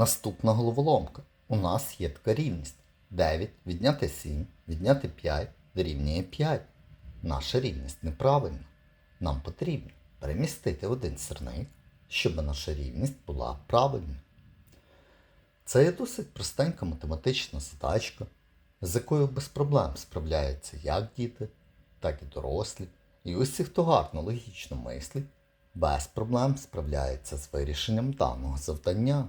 Наступна головоломка. У нас є така рівність. 9 відняти 7, відняти 5 дорівнює 5. Наша рівність неправильна. Нам потрібно перемістити один сірник, щоб наша рівність була правильною. Це є досить простенька математична задачка, з якою без проблем справляються як діти, так і дорослі. І усі, хто гарно логічно мислить, без проблем справляється з вирішенням даного завдання.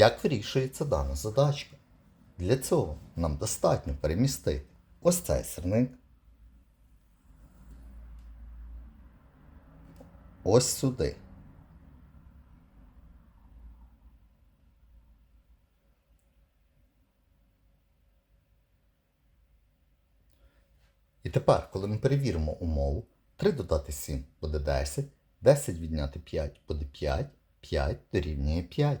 Як вирішується дана задачка? Для цього нам достатньо перемістити ось цей сирник. Ось сюди. І тепер, коли ми перевіримо умову, 3 додати 7 буде 10, 10 відняти 5 буде 5, 5 дорівнює 5.